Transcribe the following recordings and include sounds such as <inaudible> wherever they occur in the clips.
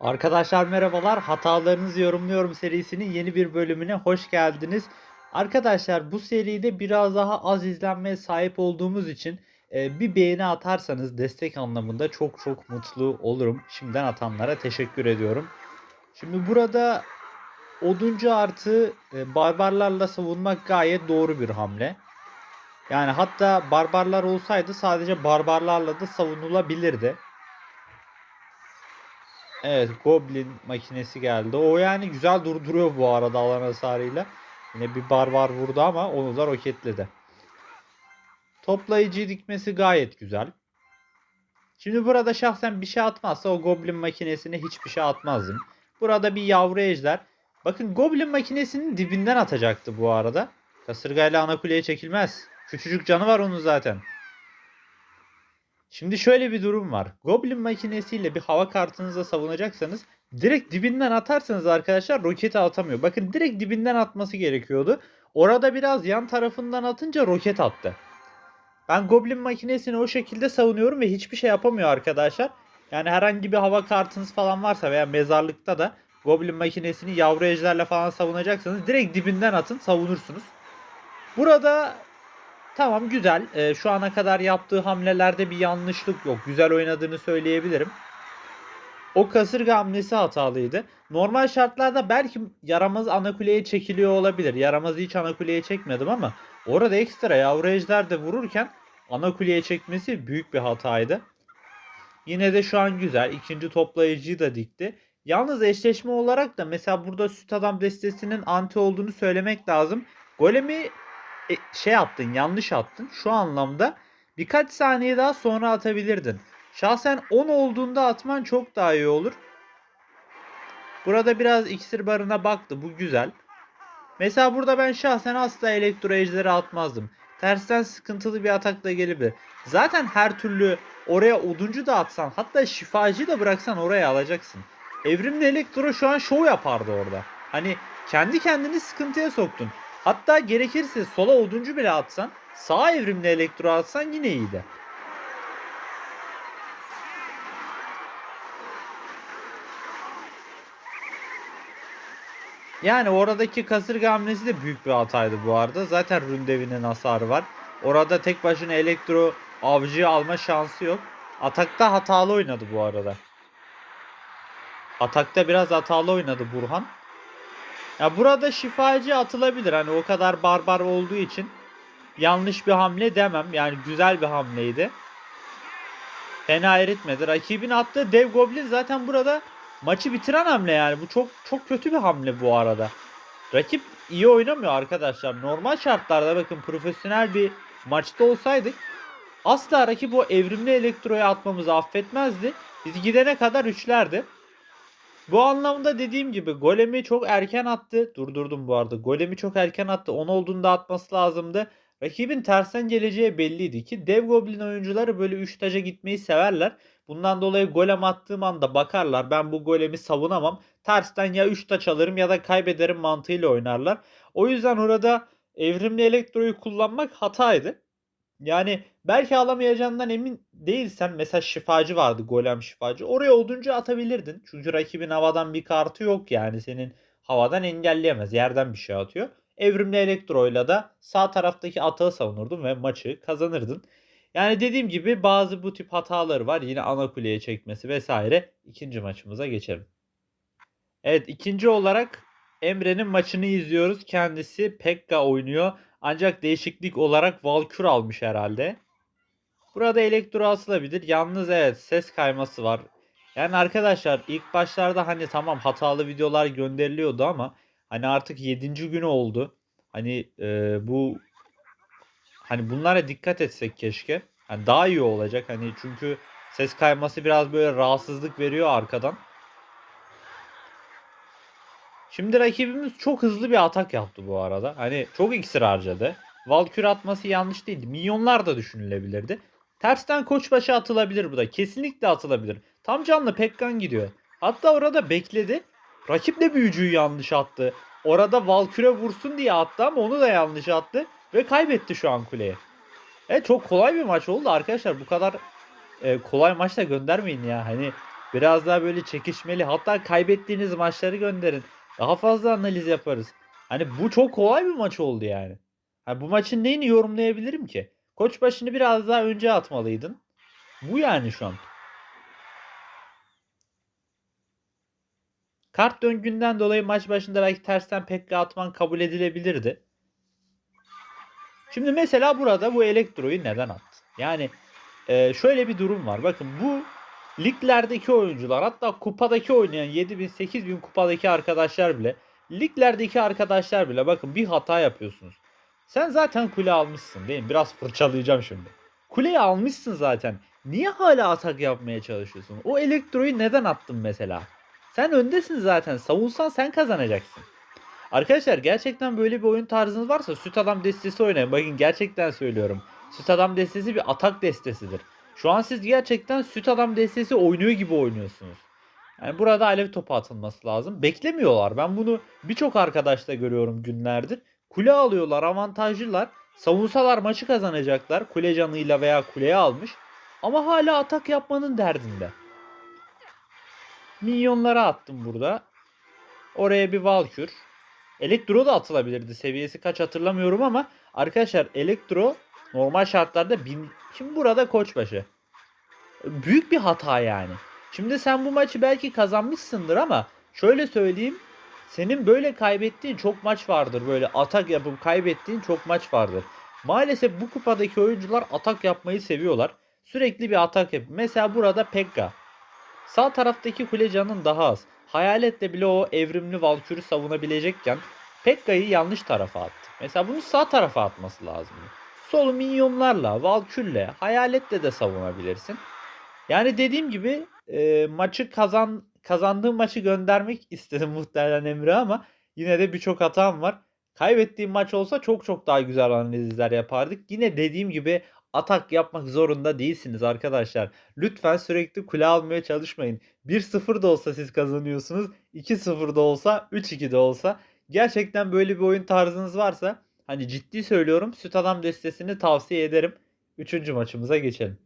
Arkadaşlar merhabalar. Hatalarınızı yorumluyorum serisinin yeni bir bölümüne hoş geldiniz. Arkadaşlar bu seride biraz daha az izlenmeye sahip olduğumuz için e, bir beğeni atarsanız destek anlamında çok çok mutlu olurum. Şimdiden atanlara teşekkür ediyorum. Şimdi burada oduncu artı e, barbarlarla savunmak gayet doğru bir hamle. Yani hatta barbarlar olsaydı sadece barbarlarla da savunulabilirdi. Evet Goblin makinesi geldi. O yani güzel durduruyor bu arada alan hasarıyla. Yine bir barbar vurdu ama onu da roketledi. Toplayıcı dikmesi gayet güzel. Şimdi burada şahsen bir şey atmazsa o Goblin makinesine hiçbir şey atmazdım. Burada bir yavru ejder. Bakın Goblin makinesinin dibinden atacaktı bu arada. Kasırgayla ana kuleye çekilmez. Küçücük canı var onun zaten. Şimdi şöyle bir durum var. Goblin makinesiyle bir hava kartınızla savunacaksanız direkt dibinden atarsanız arkadaşlar roketi atamıyor. Bakın direkt dibinden atması gerekiyordu. Orada biraz yan tarafından atınca roket attı. Ben Goblin makinesini o şekilde savunuyorum ve hiçbir şey yapamıyor arkadaşlar. Yani herhangi bir hava kartınız falan varsa veya mezarlıkta da Goblin makinesini yavru ejderle falan savunacaksanız direkt dibinden atın savunursunuz. Burada Tamam güzel. Ee, şu ana kadar yaptığı hamlelerde bir yanlışlık yok. Güzel oynadığını söyleyebilirim. O kasırga hamlesi hatalıydı. Normal şartlarda belki yaramaz ana kuleye çekiliyor olabilir. Yaramazı hiç ana kuleye çekmedim ama orada ekstra yavru ejder de vururken ana kuleye çekmesi büyük bir hataydı. Yine de şu an güzel. İkinci toplayıcıyı da dikti. Yalnız eşleşme olarak da mesela burada süt adam destesinin anti olduğunu söylemek lazım. Golemi e, şey attın, yanlış attın. Şu anlamda birkaç saniye daha sonra atabilirdin. Şahsen 10 olduğunda atman çok daha iyi olur. Burada biraz iksir barına baktı. Bu güzel. Mesela burada ben şahsen asla elektro ejderi atmazdım. Tersten sıkıntılı bir atakla gelebilir. Zaten her türlü oraya oduncu da atsan hatta şifacı da bıraksan oraya alacaksın. Evrimli elektro şu an şov yapardı orada. Hani kendi kendini sıkıntıya soktun. Hatta gerekirse sola oduncu bile atsan sağ evrimli elektro atsan yine iyiydi. Yani oradaki kasırga hamlesi de büyük bir hataydı bu arada. Zaten Rundevinin hasarı var. Orada tek başına elektro avcıyı alma şansı yok. Atakta hatalı oynadı bu arada. Atakta biraz hatalı oynadı Burhan. Ya burada şifacı atılabilir. Hani o kadar barbar olduğu için yanlış bir hamle demem. Yani güzel bir hamleydi. Fena eritmedi. Rakibin attığı dev goblin zaten burada maçı bitiren hamle yani. Bu çok çok kötü bir hamle bu arada. Rakip iyi oynamıyor arkadaşlar. Normal şartlarda bakın profesyonel bir maçta olsaydık asla rakip o evrimli elektroya atmamızı affetmezdi. Biz gidene kadar üçlerdi. Bu anlamda dediğim gibi golemi çok erken attı. Durdurdum bu arada. Golemi çok erken attı. 10 olduğunda atması lazımdı. Rakibin tersten geleceği belliydi ki dev goblin oyuncuları böyle 3 taca gitmeyi severler. Bundan dolayı golem attığım anda bakarlar ben bu golemi savunamam. Tersten ya 3 taç alırım ya da kaybederim mantığıyla oynarlar. O yüzden orada evrimli elektroyu kullanmak hataydı. Yani belki alamayacağından emin değilsen mesela şifacı vardı golem şifacı. Oraya oduncu atabilirdin. Çünkü rakibin havadan bir kartı yok yani senin havadan engelleyemez. Yerden bir şey atıyor. Evrimli elektroyla da sağ taraftaki atağı savunurdun ve maçı kazanırdın. Yani dediğim gibi bazı bu tip hataları var. Yine ana kuleye çekmesi vesaire. İkinci maçımıza geçelim. Evet ikinci olarak Emre'nin maçını izliyoruz. Kendisi Pekka oynuyor. Ancak değişiklik olarak Valkür almış herhalde. Burada elektro asılabilir. Yalnız evet ses kayması var. Yani arkadaşlar ilk başlarda hani tamam hatalı videolar gönderiliyordu ama hani artık 7. günü oldu. Hani e, bu hani bunlara dikkat etsek keşke. Hani daha iyi olacak hani çünkü ses kayması biraz böyle rahatsızlık veriyor arkadan. Şimdi rakibimiz çok hızlı bir atak yaptı bu arada. Hani çok iksir harcadı. Valkür atması yanlış değildi. Milyonlar da düşünülebilirdi. Tersten koçbaşı atılabilir bu da. Kesinlikle atılabilir. Tam canlı Pekkan gidiyor. Hatta orada bekledi. Rakip de büyücüyü yanlış attı. Orada Valkür'e vursun diye attı ama onu da yanlış attı. Ve kaybetti şu an kuleye. Evet çok kolay bir maç oldu arkadaşlar. Bu kadar e, kolay maçta göndermeyin ya. Hani Biraz daha böyle çekişmeli. Hatta kaybettiğiniz maçları gönderin. Daha fazla analiz yaparız. Hani bu çok kolay bir maç oldu yani. Ha, bu maçın neyini yorumlayabilirim ki? Koç başını biraz daha önce atmalıydın. Bu yani şu an. Kart döngünden dolayı maç başında belki tersten pekka atman kabul edilebilirdi. Şimdi mesela burada bu elektroyu neden attı? Yani e, şöyle bir durum var. Bakın bu liglerdeki oyuncular hatta kupadaki oynayan 7000 8000 kupadaki arkadaşlar bile liglerdeki arkadaşlar bile bakın bir hata yapıyorsunuz. Sen zaten kule almışsın değil mi? Biraz fırçalayacağım şimdi. Kuleyi almışsın zaten. Niye hala atak yapmaya çalışıyorsun? O elektroyu neden attın mesela? Sen öndesin zaten. Savunsan sen kazanacaksın. Arkadaşlar gerçekten böyle bir oyun tarzınız varsa süt adam destesi oynayın. Bakın gerçekten söylüyorum. Süt adam destesi bir atak destesidir. Şu an siz gerçekten süt adam destesi oynuyor gibi oynuyorsunuz. Yani burada alev topu atılması lazım. Beklemiyorlar. Ben bunu birçok arkadaşta görüyorum günlerdir. Kule alıyorlar, avantajlılar. Savunsalar maçı kazanacaklar. Kule canıyla veya kuleye almış. Ama hala atak yapmanın derdinde. Minyonlara attım burada. Oraya bir Valkür. Elektro da atılabilirdi. Seviyesi kaç hatırlamıyorum ama arkadaşlar Elektro normal şartlarda bin... Şimdi burada koçbaşı. Büyük bir hata yani. Şimdi sen bu maçı belki kazanmışsındır ama şöyle söyleyeyim. Senin böyle kaybettiğin çok maç vardır. Böyle atak yapıp kaybettiğin çok maç vardır. Maalesef bu kupadaki oyuncular atak yapmayı seviyorlar. Sürekli bir atak yapıyor. Mesela burada Pekka. Sağ taraftaki kule canın daha az. Hayaletle bile o evrimli Valkür'ü savunabilecekken Pekka'yı yanlış tarafa attı. Mesela bunu sağ tarafa atması lazım. Solu minyonlarla, Valkür'le, Hayaletle de savunabilirsin. Yani dediğim gibi e, maçı kazan kazandığım maçı göndermek <laughs> istedim muhtemelen Emre ama yine de birçok hatam var. Kaybettiğim maç olsa çok çok daha güzel analizler yapardık. Yine dediğim gibi atak yapmak zorunda değilsiniz arkadaşlar. Lütfen sürekli kule almaya çalışmayın. 1-0 da olsa siz kazanıyorsunuz. 2-0 da olsa 3-2 de olsa. Gerçekten böyle bir oyun tarzınız varsa hani ciddi söylüyorum süt adam destesini tavsiye ederim. Üçüncü maçımıza geçelim.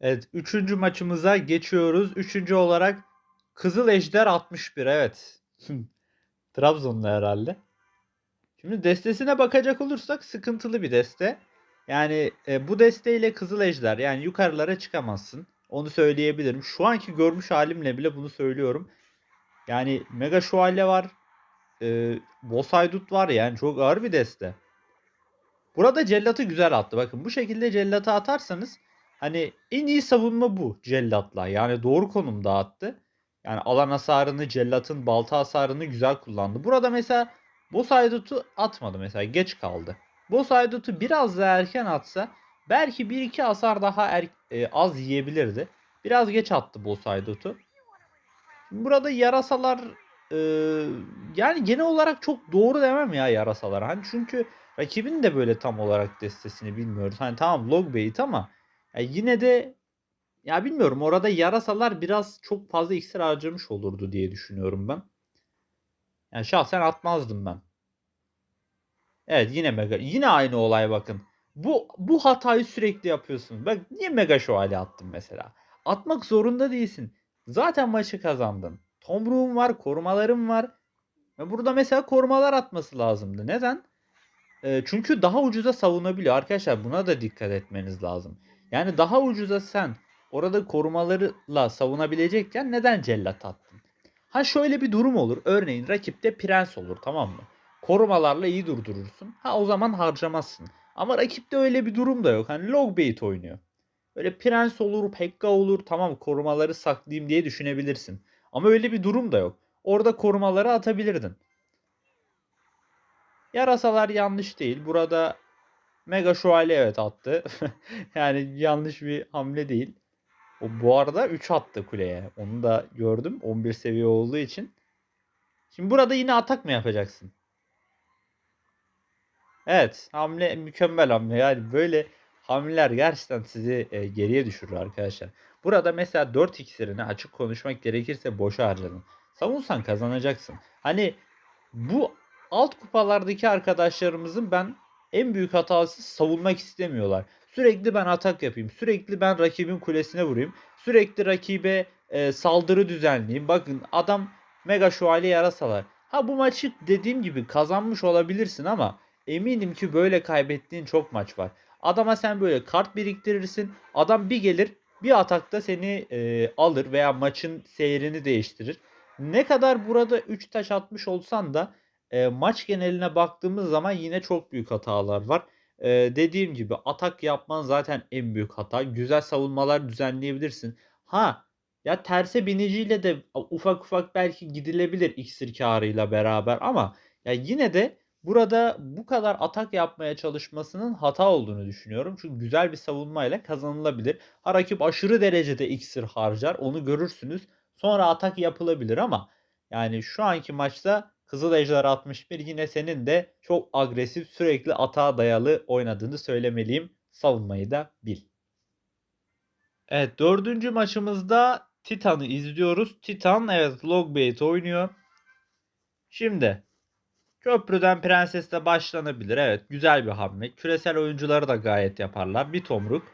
Evet üçüncü maçımıza geçiyoruz. Üçüncü olarak Kızıl Ejder 61 evet. <laughs> Trabzonlu herhalde. Şimdi destesine bakacak olursak sıkıntılı bir deste. Yani e, bu desteğiyle Kızıl Ejder yani yukarılara çıkamazsın. Onu söyleyebilirim. Şu anki görmüş halimle bile bunu söylüyorum. Yani Mega Şövalye var. E, Boss var yani çok ağır bir deste. Burada cellatı güzel attı. Bakın bu şekilde cellatı atarsanız hani en iyi savunma bu cellatla. Yani doğru konumda attı. Yani alan hasarını, cellatın balta hasarını güzel kullandı. Burada mesela Boss Haydut'u atmadı mesela geç kaldı. Boss Haydut'u biraz daha erken atsa belki 1-2 hasar daha er, e, az yiyebilirdi. Biraz geç attı Boss Haydut'u. Burada yarasalar e, yani genel olarak çok doğru demem ya yarasalar. Hani çünkü rakibin de böyle tam olarak destesini bilmiyoruz. Hani tamam log ama ya yine de ya bilmiyorum orada yarasalar biraz çok fazla iksir harcamış olurdu diye düşünüyorum ben. Yani şahsen atmazdım ben. Evet yine mega yine aynı olay bakın. Bu bu hatayı sürekli yapıyorsun. Bak niye mega şövalye attın mesela? Atmak zorunda değilsin. Zaten maçı kazandın. Tomruğun var, korumaların var. Ve burada mesela korumalar atması lazımdı. Neden? E, çünkü daha ucuza savunabiliyor. Arkadaşlar buna da dikkat etmeniz lazım. Yani daha ucuza sen orada korumalarla savunabilecekken neden cellat attın? Ha şöyle bir durum olur. Örneğin rakipte prens olur tamam mı? Korumalarla iyi durdurursun. Ha o zaman harcamazsın. Ama rakipte öyle bir durum da yok. Hani log bait oynuyor. Böyle prens olur, pekka olur. Tamam korumaları saklayayım diye düşünebilirsin. Ama öyle bir durum da yok. Orada korumaları atabilirdin. Yarasalar yanlış değil. Burada Mega Şövalye evet attı. <laughs> yani yanlış bir hamle değil. O bu arada 3 attı kuleye. Onu da gördüm. 11 seviye olduğu için. Şimdi burada yine atak mı yapacaksın? Evet, hamle mükemmel hamle. Yani böyle hamleler gerçekten sizi e, geriye düşürür arkadaşlar. Burada mesela 4 iksirini açık konuşmak gerekirse boşa harcadın. Savunsan kazanacaksın. Hani bu alt kupalardaki arkadaşlarımızın ben en büyük hatası savunmak istemiyorlar. Sürekli ben atak yapayım. Sürekli ben rakibin kulesine vurayım. Sürekli rakibe e, saldırı düzenleyeyim. Bakın adam mega şövalye yarasalar. Ha bu maçı dediğim gibi kazanmış olabilirsin ama eminim ki böyle kaybettiğin çok maç var. Adama sen böyle kart biriktirirsin. Adam bir gelir bir atakta seni e, alır veya maçın seyrini değiştirir. Ne kadar burada 3 taş atmış olsan da e, maç geneline baktığımız zaman yine çok büyük hatalar var. E, dediğim gibi atak yapman zaten en büyük hata. Güzel savunmalar düzenleyebilirsin. Ha ya terse biniciyle de ufak ufak belki gidilebilir iksir karıyla beraber ama ya yine de burada bu kadar atak yapmaya çalışmasının hata olduğunu düşünüyorum. Çünkü güzel bir savunmayla kazanılabilir. Ha aşırı derecede iksir harcar onu görürsünüz. Sonra atak yapılabilir ama yani şu anki maçta Kızıl Ejder 61 yine senin de çok agresif sürekli atağa dayalı oynadığını söylemeliyim. Savunmayı da bil. Evet dördüncü maçımızda Titan'ı izliyoruz. Titan evet Logbait oynuyor. Şimdi köprüden Prenses'te başlanabilir. Evet güzel bir hamle. Küresel oyuncuları da gayet yaparlar. Bir tomruk.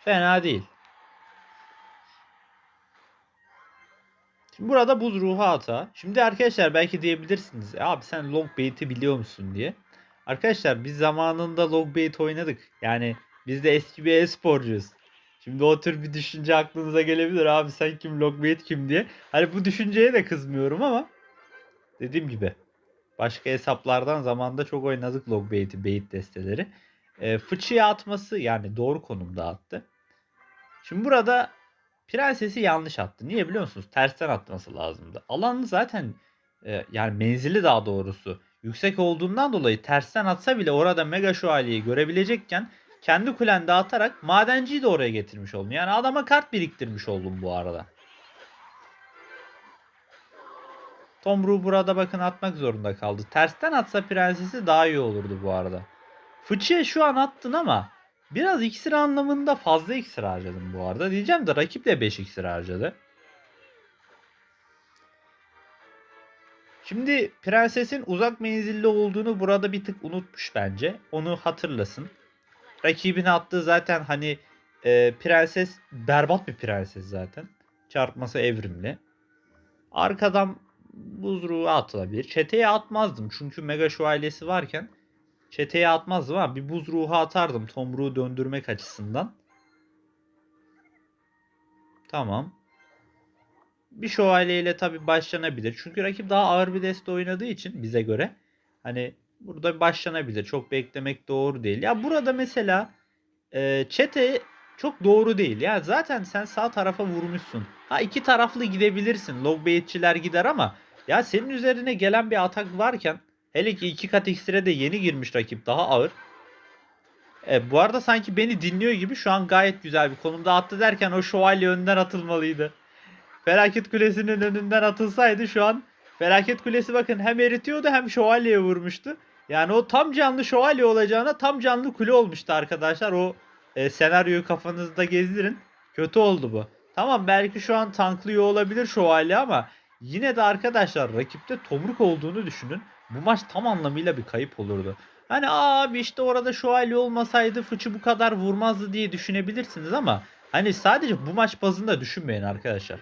Fena değil. Şimdi burada buz ruhu hata. Şimdi arkadaşlar belki diyebilirsiniz. E abi sen Logbait'i biliyor musun diye. Arkadaşlar biz zamanında Logbait oynadık. Yani biz de eski bir e-sporcuyuz. Şimdi o tür bir düşünce aklınıza gelebilir. Abi sen kim Logbait kim diye. Hani bu düşünceye de kızmıyorum ama dediğim gibi başka hesaplardan zamanda çok oynadık Logbait'i, bait desteleri. E, fıçıya atması yani doğru konumda attı. Şimdi burada Prensesi yanlış attı. Niye biliyor musunuz? Tersten atması lazımdı. Alanı zaten e, yani menzili daha doğrusu yüksek olduğundan dolayı tersten atsa bile orada mega şövalyeyi görebilecekken kendi kulende atarak madenciyi de oraya getirmiş oldun. Yani adama kart biriktirmiş oldun bu arada. Tomruğu burada bakın atmak zorunda kaldı. Tersten atsa prensesi daha iyi olurdu bu arada. Fıçıya şu an attın ama biraz iksir anlamında fazla iksir harcadım bu arada. Diyeceğim de rakip de 5 iksir harcadı. Şimdi prensesin uzak menzilli olduğunu burada bir tık unutmuş bence. Onu hatırlasın. Rakibine attığı zaten hani e, prenses berbat bir prenses zaten. Çarpması evrimli. Arkadan buzruğu atılabilir. Çeteye atmazdım çünkü mega şövalyesi varken çeteye atmazdım ama bir buz ruhu atardım tomruğu döndürmek açısından. Tamam. Bir şövalyeyle tabi başlanabilir. Çünkü rakip daha ağır bir deste oynadığı için bize göre hani burada başlanabilir. Çok beklemek doğru değil. Ya burada mesela e, çete çok doğru değil. Ya zaten sen sağ tarafa vurmuşsun. Ha iki taraflı gidebilirsin. Logbaitçiler gider ama ya senin üzerine gelen bir atak varken hele ki iki kat iksire de yeni girmiş rakip daha ağır. E, bu arada sanki beni dinliyor gibi şu an gayet güzel bir konumda attı derken o şövalye önden atılmalıydı. Felaket Kulesi'nin önünden atılsaydı şu an Felaket Kulesi bakın hem eritiyordu hem şövalyeye vurmuştu. Yani o tam canlı şövalye olacağına tam canlı kule olmuştu arkadaşlar. O e, senaryoyu kafanızda gezdirin. Kötü oldu bu. Tamam belki şu an tanklıyor olabilir şövalye ama yine de arkadaşlar rakipte tomruk olduğunu düşünün. Bu maç tam anlamıyla bir kayıp olurdu. Hani abi işte orada şövalye olmasaydı fıçı bu kadar vurmazdı diye düşünebilirsiniz ama hani sadece bu maç bazında düşünmeyin arkadaşlar.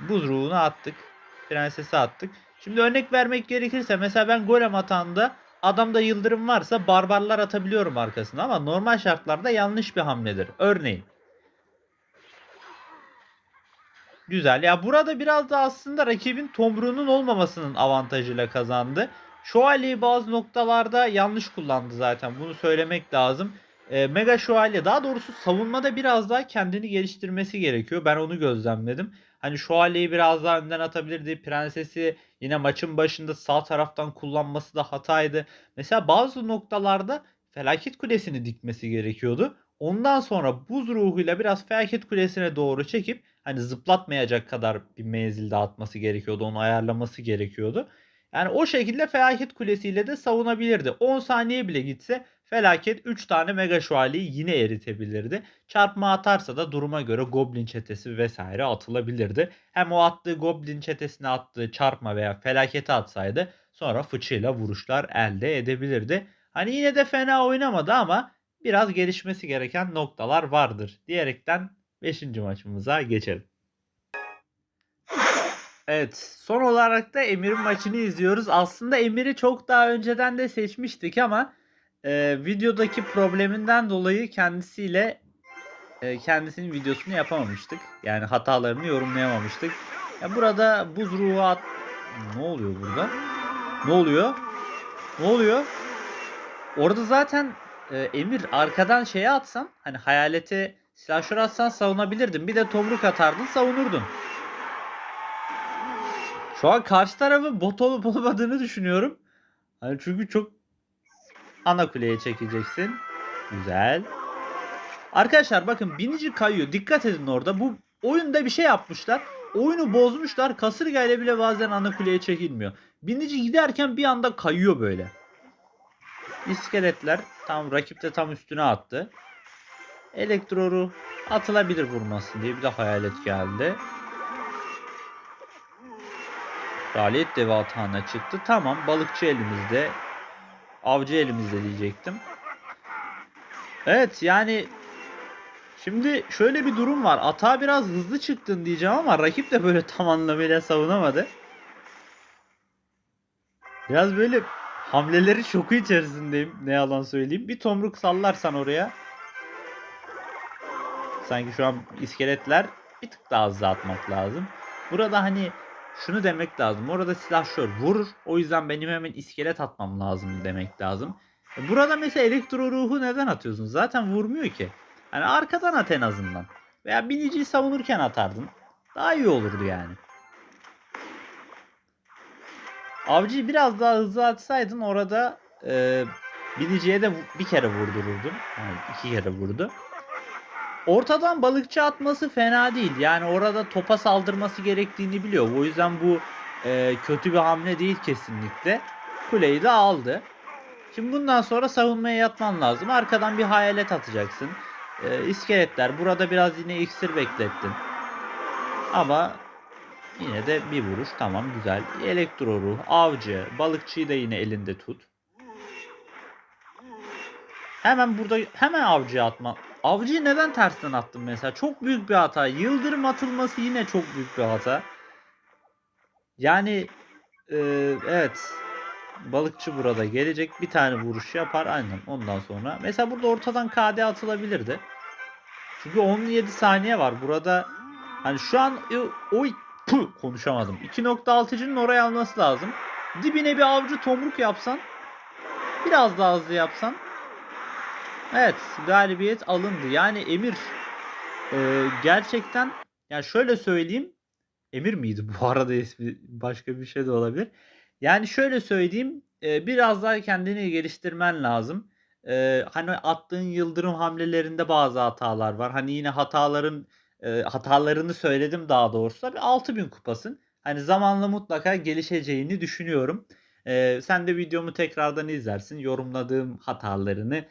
Buz ruhunu attık. Prensesi attık. Şimdi örnek vermek gerekirse mesela ben golem atağında adamda yıldırım varsa barbarlar atabiliyorum arkasına ama normal şartlarda yanlış bir hamledir. Örneğin. Güzel. Ya burada biraz da aslında rakibin tomruğunun olmamasının avantajıyla kazandı. Şövalyeyi bazı noktalarda yanlış kullandı zaten. Bunu söylemek lazım. E, Mega Şövalye daha doğrusu savunmada biraz daha kendini geliştirmesi gerekiyor. Ben onu gözlemledim. Hani Şövalyeyi biraz daha önden atabilirdi. Prensesi yine maçın başında sağ taraftan kullanması da hataydı. Mesela bazı noktalarda Felaket Kulesi'ni dikmesi gerekiyordu. Ondan sonra buz ruhuyla biraz Felaket Kulesi'ne doğru çekip hani zıplatmayacak kadar bir menzilde atması gerekiyordu. Onu ayarlaması gerekiyordu. Yani o şekilde Felaket Kulesi'yle de savunabilirdi. 10 saniye bile gitse Felaket 3 tane Mega Şövalyeyi yine eritebilirdi. Çarpma atarsa da duruma göre Goblin çetesi vesaire atılabilirdi. Hem o attığı Goblin çetesine attığı çarpma veya felaketi atsaydı sonra fıçıyla vuruşlar elde edebilirdi. Hani yine de fena oynamadı ama biraz gelişmesi gereken noktalar vardır diyerekten 5. maçımıza geçelim. Evet, son olarak da Emir'in maçını izliyoruz. Aslında Emir'i çok daha önceden de seçmiştik ama e, videodaki probleminden dolayı kendisiyle e, kendisinin videosunu yapamamıştık. Yani hatalarını yorumlayamamıştık. Ya burada buz ruhu at... Ne oluyor burada? Ne oluyor? Ne oluyor? Orada zaten e, Emir arkadan şeye atsan hani hayalete silahşör atsan savunabilirdin. Bir de tomruk atardın savunurdun. Şu an karşı tarafı bot olup olmadığını düşünüyorum. Hani çünkü çok ana kuleye çekeceksin. Güzel. Arkadaşlar bakın binici kayıyor. Dikkat edin orada. Bu oyunda bir şey yapmışlar. Oyunu bozmuşlar. Kasırga ile bile bazen ana kuleye çekilmiyor. Binici giderken bir anda kayıyor böyle. İskeletler tam rakip de tam üstüne attı. Elektroru atılabilir vurmasın diye bir de hayalet geldi. Kraliyet devi atağına çıktı. Tamam balıkçı elimizde. Avcı elimizde diyecektim. Evet yani şimdi şöyle bir durum var. Atağa biraz hızlı çıktın diyeceğim ama rakip de böyle <laughs> tam anlamıyla savunamadı. Biraz böyle hamleleri şoku içerisindeyim. Ne yalan söyleyeyim. Bir tomruk sallarsan oraya. Sanki şu an iskeletler bir tık daha hızlı atmak lazım. Burada hani şunu demek lazım. Orada silahşör vurur. O yüzden benim hemen iskelet atmam lazım demek lazım. E Burada mesela elektro ruhu neden atıyorsun? Zaten vurmuyor ki. Hani arkadan at en azından. Veya biniciyi savunurken atardın. Daha iyi olurdu yani. Avcıyı biraz daha hızlı atsaydın orada e, biniciye de bir kere vurdururdun. Yani iki kere vurdu. Ortadan balıkçı atması fena değil. Yani orada topa saldırması gerektiğini biliyor. O yüzden bu e, kötü bir hamle değil kesinlikle. Kuleyi de aldı. Şimdi bundan sonra savunmaya yatman lazım. Arkadan bir hayalet atacaksın. E, iskeletler. Burada biraz yine iksir beklettin. Ama yine de bir vuruş. Tamam güzel. Elektro ruh, avcı, balıkçıyı da yine elinde tut. Hemen burada hemen avcıya atma. Avcıyı neden tersten attım mesela? Çok büyük bir hata. Yıldırım atılması yine çok büyük bir hata. Yani e, evet. Balıkçı burada gelecek. Bir tane vuruş yapar. Aynen ondan sonra. Mesela burada ortadan KD atılabilirdi. Çünkü 17 saniye var. Burada hani şu an e, o Puh, konuşamadım. 2.6'cının oraya alması lazım. Dibine bir avcı tomruk yapsan biraz daha hızlı yapsan Evet galibiyet alındı. Yani Emir e, gerçekten yani şöyle söyleyeyim Emir miydi bu <laughs> arada ismi başka bir şey de olabilir. Yani şöyle söyleyeyim e, biraz daha kendini geliştirmen lazım. E, hani attığın yıldırım hamlelerinde bazı hatalar var. Hani yine hataların e, hatalarını söyledim daha doğrusu. Bir 6000 kupasın. Hani zamanla mutlaka gelişeceğini düşünüyorum. E, sen de videomu tekrardan izlersin. Yorumladığım hatalarını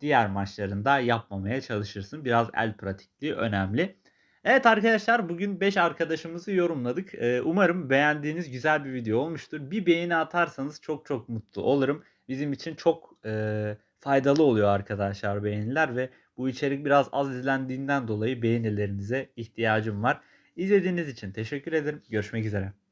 diğer maçlarında yapmamaya çalışırsın. Biraz el pratikliği önemli. Evet arkadaşlar bugün 5 arkadaşımızı yorumladık. Ee, umarım beğendiğiniz güzel bir video olmuştur. Bir beğeni atarsanız çok çok mutlu olurum. Bizim için çok e, faydalı oluyor arkadaşlar beğeniler ve bu içerik biraz az izlendiğinden dolayı beğenilerinize ihtiyacım var. İzlediğiniz için teşekkür ederim. Görüşmek üzere.